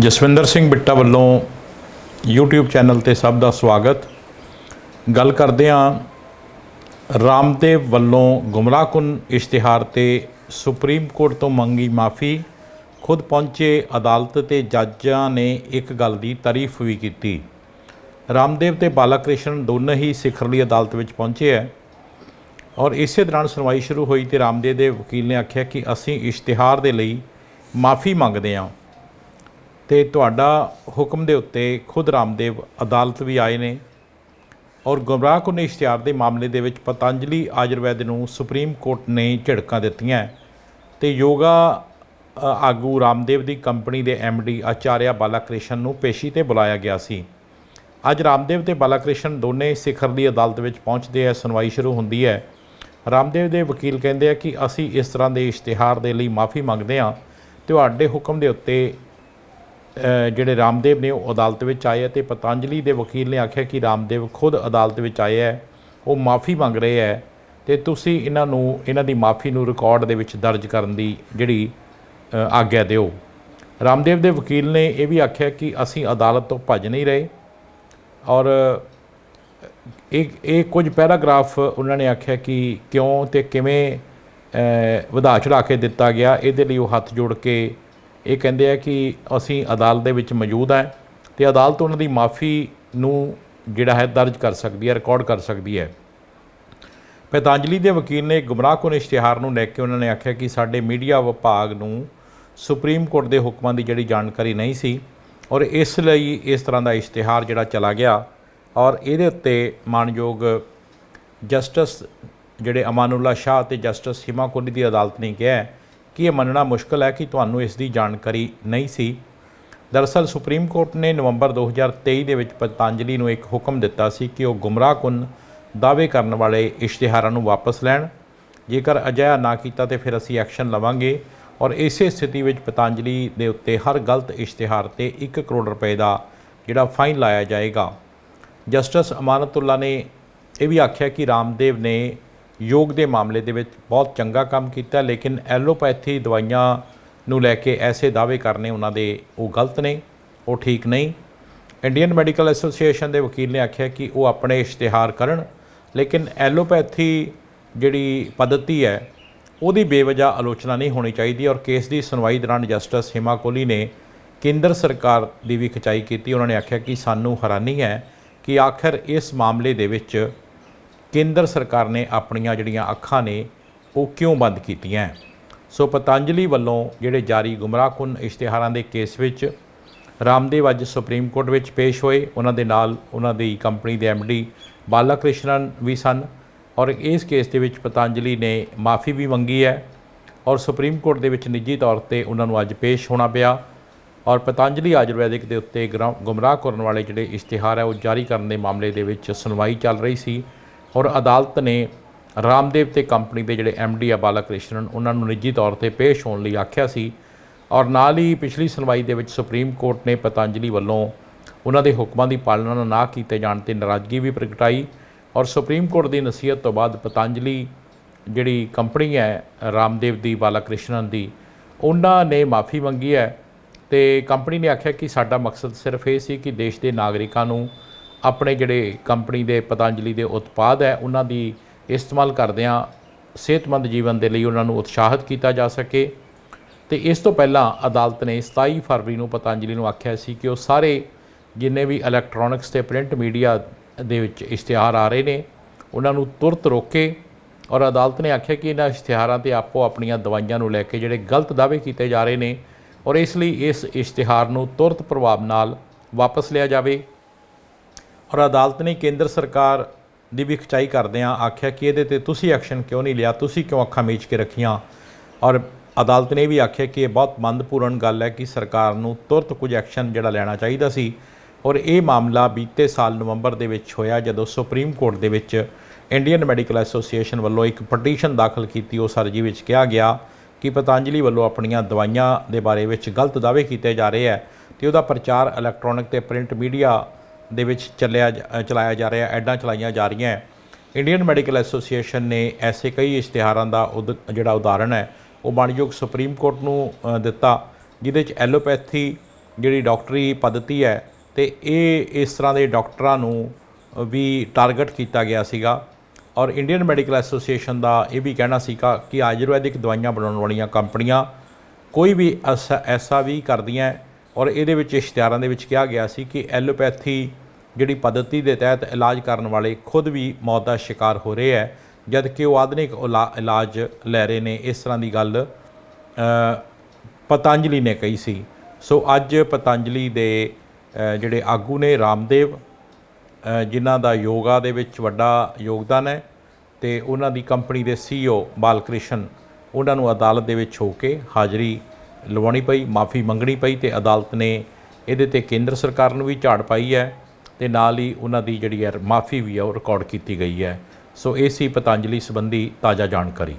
ਜਸਵਿੰਦਰ ਸਿੰਘ ਬਿੱਟਾ ਵੱਲੋਂ YouTube channel ਤੇ ਸਭ ਦਾ ਸਵਾਗਤ। ਗੱਲ ਕਰਦੇ ਹਾਂ ਰਾਮਦੇਵ ਵੱਲੋਂ ਗੁੰਮਰਾਹਕੁਨ ਇਸ਼ਤਿਹਾਰ ਤੇ ਸੁਪਰੀਮ ਕੋਰਟ ਤੋਂ ਮੰਗੀ ਮਾਫੀ। ਖੁਦ ਪਹੁੰਚੇ ਅਦਾਲਤ ਤੇ ਜੱਜਾਂ ਨੇ ਇੱਕ ਗੱਲ ਦੀ ਤਾਰੀਫ ਵੀ ਕੀਤੀ। ਰਾਮਦੇਵ ਤੇ ਬਾਲਾਕ੍ਰਿਸ਼ਨ ਦੋਨੋਂ ਹੀ ਸਿਖਰਲੀ ਅਦਾਲਤ ਵਿੱਚ ਪਹੁੰਚੇ ਹੈ ਔਰ ਇਸੇ ਦੌਰਾਨ ਸੁਣਵਾਈ ਸ਼ੁਰੂ ਹੋਈ ਤੇ ਰਾਮਦੇਵ ਦੇ ਵਕੀਲ ਨੇ ਆਖਿਆ ਕਿ ਅਸੀਂ ਇਸ਼ਤਿਹਾਰ ਦੇ ਲਈ ਮਾਫੀ ਮੰਗਦੇ ਹਾਂ। ਤੇ ਤੁਹਾਡਾ ਹੁਕਮ ਦੇ ਉੱਤੇ ਖੁਦ ਰਾਮਦੇਵ ਅਦਾਲਤ ਵੀ ਆਏ ਨੇ ਔਰ ਗੁੰਮਰਾਹਕੁਨ ਇਸ਼ਤਿਹਾਰ ਦੇ ਮਾਮਲੇ ਦੇ ਵਿੱਚ ਪਤੰਜਲੀ ਆਯੁਰਵੈਦ ਨੂੰ ਸੁਪਰੀਮ ਕੋਰਟ ਨੇ ਝਿੜਕਾਂ ਦਿੱਤੀਆਂ। ਹੈ ਤੇ ਯੋਗਾ ਆਗੂ ਰਾਮਦੇਵ ਦੀ ਕੰਪਨੀ ਦੇ ਡੀ ਆਚਾਰਿਆ ਬਾਲਾਕ੍ਰਿਸ਼ਨ ਨੂੰ ਪੇਸ਼ੀ ਤੇ ਬੁਲਾਇਆ ਗਿਆ ਸੀ। ਅੱਜ ਰਾਮਦੇਵ ਤੇ ਬਾਲਾਕ੍ਰਿਸ਼ਨ ਦੋਨੇ ਸਿਖਰ ਦੀ ਅਦਾਲਤ ਵਿੱਚ ਪਹੁੰਚਦੇ ਹੈ ਸੁਣਵਾਈ ਸ਼ੁਰੂ ਹੁੰਦੀ ਹੈ। ਰਾਮਦੇਵ ਦੇ ਵਕੀਲ ਕਹਿੰਦੇ ਆ ਕਿ ਅਸੀਂ ਇਸ ਤਰ੍ਹਾਂ ਦੇ ਇਸ਼ਤਿਹਾਰ ਦੇ ਲਈ ਮਾਫੀ ਮੰਗਦੇ ਹਾਂ। ਤੁਹਾਡੇ ਹੁਕਮ ਦੇ ਉੱਤੇ ਜਿਹੜੇ ਰਾਮਦੇਵ ਨੇ ਉਹ ਅਦਾਲਤ ਵਿੱਚ ਆਏ ਆ ਤੇ ਪਤੰਜਲੀ ਦੇ ਵਕੀਲ ਨੇ ਆਖਿਆ ਕਿ ਰਾਮਦੇਵ ਖੁਦ ਅਦਾਲਤ ਵਿੱਚ ਆਏ ਹੈ ਉਹ ਮਾਫੀ ਮੰਗ ਰਹੇ ਹੈ ਤੇ ਤੁਸੀਂ ਇਹਨਾਂ ਨੂੰ, ਇਹਨਾਂ ਦੀ ਮਾਫੀ ਨੂੰ ਰਿਕਾਰਡ ਦੇ ਵਿੱਚ ਦਰਜ ਕਰਨ ਦੀ ਜਿਹੜੀ ਆਗਿਆ ਦਿਓ। ਰਾਮਦੇਵ ਦੇ ਵਕੀਲ ਨੇ ਇਹ ਵੀ ਆਖਿਆ ਕਿ ਅਸੀਂ ਅਦਾਲਤ ਤੋਂ ਭੱਜ ਨਹੀਂ ਰਹੇ ਔਰ ਇਹ ਇਹ ਕੁਝ ਪੈਰਾਗ੍ਰਾਫ ਉਹਨਾਂ ਨੇ ਆਖਿਆ ਕਿ ਕਿਉਂ ਤੇ ਕਿਵੇਂ ਵਧਾ ਚੜਾ ਕੇ ਦਿੱਤਾ ਗਿਆ, ਇਹਦੇ ਲਈ ਉਹ ਹੱਥ ਜੋੜ ਕੇ ਇਹ ਕਹਿੰਦੇ ਆ ਕਿ ਅਸੀਂ ਅਦਾਲਤ ਦੇ ਵਿੱਚ ਮੌਜੂਦ ਹਾਂ ਤੇ ਅਦਾਲਤ ਉਹਨਾਂ ਦੀ ਮਾਫੀ ਨੂੰ ਜਿਹੜਾ ਹੈ ਦਰਜ ਕਰ ਸਕਦੀ ਹੈ ਰਿਕਾਰਡ ਕਰ ਸਕਦੀ ਹੈ। ਪਤੰਜਲੀ ਦੇ ਵਕੀਲ ਨੇ ਗੁੰਮਰਾਹਕੁਨ ਇਸ਼ਤਿਹਾਰ ਨੂੰ ਲੈ ਕੇ ਉਹਨਾਂ ਨੇ ਆਖਿਆ ਕਿ ਸਾਡੇ ਮੀਡੀਆ ਵਿਭਾਗ ਨੂੰ ਸੁਪਰੀਮ ਕੋਰਟ ਦੇ ਹੁਕਮਾਂ ਦੀ ਜਿਹੜੀ ਜਾਣਕਾਰੀ ਨਹੀਂ ਸੀ ਔਰ ਇਸ ਲਈ ਇਸ ਤਰ੍ਹਾਂ ਦਾ ਇਸ਼ਤਿਹਾਰ ਜਿਹੜਾ ਚਲਾ ਗਿਆ ਔਰ ਇਹਦੇ ਉੱਤੇ ਮਾਨਯੋਗ ਜਸਟਿਸ ਜਿਹੜੇ ਅਮਾਨੁੱਲਾ ਸ਼ਾਹ ਤੇ ਜਸਟਿਸ ਹਿਮਾ ਕੋਹਲੀ ਦੀ ਅਦਾਲਤ ਨੇ ਕਿਹਾ ਕਿ ਇਹ ਮੰਨਣਾ ਮੁਸ਼ਕਲ ਹੈ ਕਿ ਤੁਹਾਨੂੰ ਇਸ ਦੀ ਜਾਣਕਾਰੀ ਨਹੀਂ ਸੀ? ਦਰਅਸਲ, ਸੁਪਰੀਮ ਕੋਰਟ ਨੇ ਨਵੰਬਰ 2023 ਦੇ ਵਿੱਚ ਪਤੰਜਲੀ ਨੂੰ ਇੱਕ ਹੁਕਮ ਦਿੱਤਾ ਸੀ ਕਿ ਉਹ ਗੁੰਮਰਾਹਕੁਨ ਦਾਅਵੇ ਕਰਨ ਵਾਲੇ ਇਸ਼ਤਿਹਾਰਾਂ ਨੂੰ ਵਾਪਸ ਲੈਣ। ਜੇਕਰ ਅਜਿਹਾ ਨਾ ਕੀਤਾ ਤੇ ਫਿਰ ਅਸੀਂ ਐਕਸ਼ਨ ਲਵਾਂਗੇ ਔਰ ਇਸੇ ਸਥਿਤੀ ਵਿੱਚ ਪਤੰਜਲੀ ਦੇ ਉੱਤੇ ਹਰ ਗਲਤ ਇਸ਼ਤਿਹਾਰ ਤੇ 1 ਕਰੋੜ ਰੁਪਏ ਦਾ ਜਿਹੜਾ ਫਾਈਨ ਲਾਇਆ ਜਾਏਗਾ। ਜਸਟਿਸ ਅਮਾਨਤੁੱਲਾ ਨੇ ਇਹ ਵੀ ਆਖਿਆ ਕਿ ਰਾਮਦੇਵ ਨੇ ਯੋਗ ਦੇ ਮਾਮਲੇ ਦੇ ਵਿੱਚ ਬਹੁਤ ਚੰਗਾ ਕੰਮ ਕੀਤਾ, ਲੇਕਿਨ ਐਲੋਪੈਥੀ ਦਵਾਈਆਂ ਨੂੰ ਲੈ ਕੇ ਐਸੇ ਦਾਅਵੇ ਕਰਨੇ ਉਹਨਾਂ ਦੇ ਉਹ ਗਲਤ ਨੇ, ਉਹ ਠੀਕ ਨਹੀਂ। ਇੰਡੀਅਨ ਮੈਡੀਕਲ ਐਸੋਸੀਏਸ਼ਨ ਦੇ ਵਕੀਲ ਨੇ ਆਖਿਆ ਕਿ ਉਹ ਆਪਣੇ ਇਸ਼ਤਿਹਾਰ ਕਰਨ, ਲੇਕਿਨ ਐਲੋਪੈਥੀ ਜਿਹੜੀ ਪद्धਤੀ ਹੈ, ਉਹਦੀ ਬੇਵਜਾ ਆਲੋਚਨਾ ਨਹੀਂ ਹੋਣੀ ਚਾਹੀਦੀ ਔਰ ਕੇਸ ਦੀ ਸੁਣਵਾਈ ਦੌਰਾਨ ਜਸਟਿਸ ਹਿਮਾ ਕੋਹਲੀ ਨੇ ਕੇਂਦਰ ਸਰਕਾਰ ਦੀ ਵੀ ਖਿਚਾਈ ਕੀਤੀ। ਉਹਨਾਂ ਨੇ ਆਖਿਆ ਕਿ ਸਾਨੂੰ ਹੈਰਾਨੀ ਹੈ ਕਿ ਆਖਰ ਇਸ ਮਾਮਲੇ ਦੇ ਵਿੱਚ ਕੇਂਦਰ ਸਰਕਾਰ ਨੇ ਆਪਣੀਆਂ ਜਿਹੜੀਆਂ ਅੱਖਾਂ ਨੇ, ਉਹ ਕਿਉਂ ਬੰਦ ਕੀਤੀਆਂ? ਸੋ ਪਤੰਜਲੀ ਵੱਲੋਂ ਜਿਹੜੇ ਜਾਰੀ ਗੁੰਮਰਾਹਕੁਨ ਇਸ਼ਤਿਹਾਰਾਂ ਦੇ ਕੇਸ ਵਿੱਚ ਰਾਮਦੇਵ ਅੱਜ ਸੁਪਰੀਮ ਕੋਰਟ ਵਿੱਚ ਪੇਸ਼ ਹੋਏ। ਉਹਨਾਂ ਦੇ ਨਾਲ ਉਹਨਾਂ ਦੀ ਕੰਪਨੀ ਦੇ ਡੀ ਬਾਲਾ ਕ੍ਰਿਸ਼ਨਨ ਵੀ ਸਨ ਔਰ ਇਸ ਕੇਸ ਦੇ ਵਿੱਚ ਪਤੰਜਲੀ ਨੇ ਮਾਫੀ ਵੀ ਮੰਗੀ ਹੈ ਔਰ ਸੁਪਰੀਮ ਕੋਰਟ ਦੇ ਵਿੱਚ ਨਿੱਜੀ ਤੌਰ ਤੇ ਉਹਨਾਂ ਨੂੰ ਅੱਜ ਪੇਸ਼ ਹੋਣਾ ਪਿਆ ਔਰ ਪਤੰਜਲੀ ਆਯੁਰਵੈਦਿਕ ਦੇ ਉੱਤੇ ਗਰਾ- ਗੁੰਮਰਾਹ ਕਰਨ ਵਾਲੇ ਜਿਹੜੇ ਇਸ਼ਤਿਹਾਰ ਹੈ, ਉਹ ਜਾਰੀ ਕਰਨ ਦੇ ਮਾਮਲੇ ਦੇ ਵਿੱਚ ਸੁਣਵਾਈ ਚੱਲ ਰਹੀ ਸੀ। ਔਰ ਅਦਾਲਤ ਨੇ ਰਾਮਦੇਵ ਤੇ ਕੰਪਨੀ ਦੇ ਜਿਹੜੇ ਡੀ ਆ ਬਾਲਾ ਕ੍ਰਿਸ਼ਨਨ ਉਹਨਾਂ ਨੂੰ ਨਿੱਜੀ ਤੌਰ ਤੇ ਪੇਸ਼ ਹੋਣ ਲਈ ਆਖਿਆ ਸੀ। ਔਰ ਨਾਲ ਹੀ ਪਿਛਲੀ ਸੁਣਵਾਈ ਦੇ ਵਿੱਚ ਸੁਪਰੀਮ ਕੋਰਟ ਨੇ ਪਤੰਜਲੀ ਵੱਲੋਂ ਉਹਨਾਂ ਦੇ ਹੁਕਮਾਂ ਦੀ ਪਾਲਣਾ ਨਾ ਕੀਤੇ ਜਾਣ ਤੇ ਨਾਰਾਜ਼ਗੀ ਵੀ ਪ੍ਰਗਟਾਈ ਔਰ ਸੁਪਰੀਮ ਕੋਰਟ ਦੀ ਨਸੀਹਤ ਤੋਂ ਬਾਅਦ ਪਤੰਜਲੀ ਜਿਹੜੀ ਕੰਪਨੀ ਹੈ, ਰਾਮਦੇਵ ਦੀ ਬਾਲਾ ਕ੍ਰਿਸ਼ਨਨ ਦੀ, ਉਹਨਾਂ ਨੇ ਮਾਫੀ ਮੰਗੀ ਹੈ ਤੇ ਕੰਪਨੀ ਨੇ ਆਖਿਆ ਕਿ ਸਾਡਾ ਮਕਸਦ ਸਿਰਫ ਇਹ ਸੀ ਕਿ ਦੇਸ਼ ਦੇ ਨਾਗਰਿਕਾਂ ਨੂੰ ਆਪਣੇ ਜਿਹੜੇ ਕੰਪਨੀ ਦੇ ਪਤੰਜਲੀ ਦੇ ਉਤਪਾਦ ਹੈ, ਉਹਨਾਂ ਦੀ ਇਸਤੇਮਾਲ ਕਰਦਿਆਂ ਸਿਹਤਮੰਦ ਜੀਵਨ ਦੇ ਲਈ ਉਹਨਾਂ ਨੂੰ ਉਤਸ਼ਾਹਿਤ ਕੀਤਾ ਜਾ ਸਕੇ। ਤੇ ਇਸ ਤੋਂ ਪਹਿਲਾਂ ਅਦਾਲਤ ਨੇ 27 ਫਰਵਰੀ ਨੂੰ ਪਤੰਜਲੀ ਨੂੰ ਆਖਿਆ ਸੀ ਕਿ ਉਹ ਸਾਰੇ ਜਿੰਨੇ ਵੀ ਇਲੈਕਟ੍ਰੋਨਿਕਸ ਤੇ ਪ੍ਰਿੰਟ ਮੀਡੀਆ ਦੇ ਵਿੱਚ ਇਸ਼ਤਿਹਾਰ ਆ ਰਹੇ ਨੇ, ਉਹਨਾਂ ਨੂੰ ਤੁਰਤ ਰੋਕੇ ਔਰ ਅਦਾਲਤ ਨੇ ਆਖਿਆ ਕਿ ਇਹਨਾਂ ਇਸ਼ਤਿਹਾਰਾਂ ਤੇ ਆਪੋ ਆਪਣੀਆਂ ਦਵਾਈਆਂ ਨੂੰ ਲੈ ਕੇ ਜਿਹੜੇ ਗਲਤ ਦਾਅਵੇ ਕੀਤੇ ਜਾ ਰਹੇ ਨੇ ਔਰ ਇਸ ਲਈ ਇਸ ਇਸ਼ਤਿਹਾਰ ਨੂੰ ਤੁਰਤ ਪ੍ਰਭਾਵ ਨਾਲ ਵਾਪਸ ਲਿਆ ਜਾਵੇ। ਔਰ ਅਦਾਲਤ ਨੇ ਕੇਂਦਰ ਸਰਕਾਰ ਦੀ ਵੀ ਖਿਚਾਈ ਕਰਦਿਆਂ ਆਖਿਆ ਕਿ ਇਹਦੇ ਤੇ ਤੁਸੀਂ ਐਕਸ਼ਨ ਕਿਉਂ ਨਹੀਂ ਲਿਆ? ਤੁਸੀਂ ਕਿਉਂ ਅੱਖਾਂ ਮੀਚ ਕੇ ਰੱਖੀਆਂ? ਔਰ ਅਦਾਲਤ ਨੇ ਵੀ ਆਖਿਆ ਕਿ ਇਹ ਬਹੁਤ ਮੰਦਪੂਰਨ ਗੱਲ ਹੈ ਕਿ ਸਰਕਾਰ ਨੂੰ ਤੁਰਤ ਕੁਝ ਐਕਸ਼ਨ ਜਿਹੜਾ ਲੈਣਾ ਚਾਹੀਦਾ ਸੀ। ਔਰ ਇਹ ਮਾਮਲਾ ਬੀਤੇ ਸਾਲ ਨਵੰਬਰ ਦੇ ਵਿੱਚ ਹੋਇਆ ਜਦੋਂ ਸੁਪਰੀਮ ਕੋਰਟ ਦੇ ਵਿੱਚ ਇੰਡੀਅਨ ਮੈਡੀਕਲ ਐਸੋਸੀਏਸ਼ਨ ਵੱਲੋਂ ਇੱਕ ਪਟੀਸ਼ਨ ਦਾਖਲ ਕੀਤੀ। ਉਸ ਅਰਜੀ ਵਿੱਚ ਕਿਹਾ ਗਿਆ ਕਿ ਪਤੰਜਲੀ ਵੱਲੋਂ ਆਪਣੀਆਂ ਦਵਾਈਆਂ ਦੇ ਬਾਰੇ ਵਿੱਚ ਗਲਤ ਦਾਅਵੇ ਕੀਤੇ ਜਾ ਰਹੇ ਹੈ ਤੇ ਉਹਦਾ ਪ੍ਰਚਾਰ ਇਲੈਕਟ੍ਰੋਨਿਕ ਤੇ ਪ੍ਰਿੰਟ ਮੀਡੀਆ ਦੇ ਵਿੱਚ ਚੱਲਿਆ ਜ- ਚਲਾਇਆ ਜਾ ਰਿਹਾ, ਐਡਾਂ ਚਲਾਈਆਂ ਜਾ ਰਹੀਆਂ ਇੰਡੀਅਨ ਮੈਡੀਕਲ ਐਸੋਸੀਏਸ਼ਨ ਨੇ ਐਸੇ ਕਈ ਇਸ਼ਤਿਹਾਰਾਂ ਦਾ ਉਦ- ਜਿਹੜਾ ਉਦਾਹਰਣ ਹੈ, ਉਹ ਮਾਣਯੋਗ ਸੁਪਰੀਮ ਕੋਰਟ ਨੂੰ ਦਿੱਤਾ, ਜਿਹਦੇ ਚ ਐਲੋਪੈਥੀ ਜਿਹੜੀ ਡਾਕਟਰੀ ਪੱਧਤੀ ਹੈ ਤੇ ਇਹ ਇਸ ਤਰ੍ਹਾਂ ਦੇ ਡਾਕਟਰਾਂ ਨੂੰ ਵੀ ਟਾਰਗੇਟ ਕੀਤਾ ਗਿਆ ਸੀਗਾ। ਔਰ ਇੰਡੀਅਨ ਮੈਡੀਕਲ ਐਸੋਸੀਏਸ਼ਨ ਦਾ ਇਹ ਵੀ ਕਹਿਣਾ ਸੀਗਾ ਕਿ ਆਯੁਰਵੈਦਿਕ ਦਵਾਈਆਂ ਬਣਾਉਣ ਵਾਲੀਆਂ ਕੰਪਨੀਆਂ ਕੋਈ ਵੀ ਐਸਾ ਐਸਾ ਵੀ ਕਰਦੀਆਂ ਔਰ ਇਹਦੇ ਵਿੱਚ ਇਸ਼ਤਿਹਾਰਾਂ ਦੇ ਵਿੱਚ ਕਿਹਾ ਗਿਆ ਸੀ ਕਿ ਐਲੋਪੈਥੀ ਜਿਹੜੀ ਪੱਧਤੀ ਦੇ ਤਹਿਤ ਇਲਾਜ ਕਰਨ ਵਾਲੇ ਖੁਦ ਵੀ ਮੌਤ ਦਾ ਸ਼ਿਕਾਰ ਹੋ ਰਹੇ ਹੈ ਜਦ ਕਿ ਉਹ ਆਧੁਨਿਕ ਇਲਾ- ਇਲਾਜ ਲੈ ਰਹੇ ਨੇ। ਇਸ ਤਰ੍ਹਾਂ ਦੀ ਗੱਲ ਪਤੰਜਲੀ ਨੇ ਕਹੀ ਸੀ। ਸੋ ਅੱਜ ਪਤੰਜਲੀ ਦੇ ਜਿਹੜੇ ਆਗੂ ਨੇ ਰਾਮਦੇਵ ਜਿਨ੍ਹਾਂ ਦਾ ਯੋਗਾ ਦੇ ਵਿੱਚ ਵੱਡਾ ਯੋਗਦਾਨ ਹੈ ਤੇ ਉਹਨਾਂ ਦੀ ਕੰਪਨੀ ਦੇ ਸੀਈਓ ਬਾਲਕ੍ਰਿਸ਼ਨ, ਉਹਨਾਂ ਨੂੰ ਅਦਾਲਤ ਦੇ ਵਿੱਚ ਹੋ ਕੇ ਹਾਜ਼ਰੀ ਲਵਾਉਣੀ ਪਈ, ਮਾਫੀ ਮੰਗਣੀ ਪਈ ਤੇ ਅਦਾਲਤ ਨੇ ਇਹਦੇ ਤੇ ਕੇਂਦਰ ਸਰਕਾਰ ਨੂੰ ਵੀ ਝਾੜ ਪਾਈ ਹੈ ਤੇ ਨਾਲ ਹੀ ਉਹਨਾਂ ਦੀ ਜਿਹੜੀ ਹੈ ਮਾਫੀ ਵੀ ਹੈ ਉਹ ਰਿਕਾਰਡ ਕੀਤੀ ਗਈ ਹੈ। ਸੋ ਇਹ ਸੀ ਪਤੰਜਲੀ ਸੰਬੰਧੀ ਤਾਜ਼ਾ ਜਾਣਕਾਰੀ।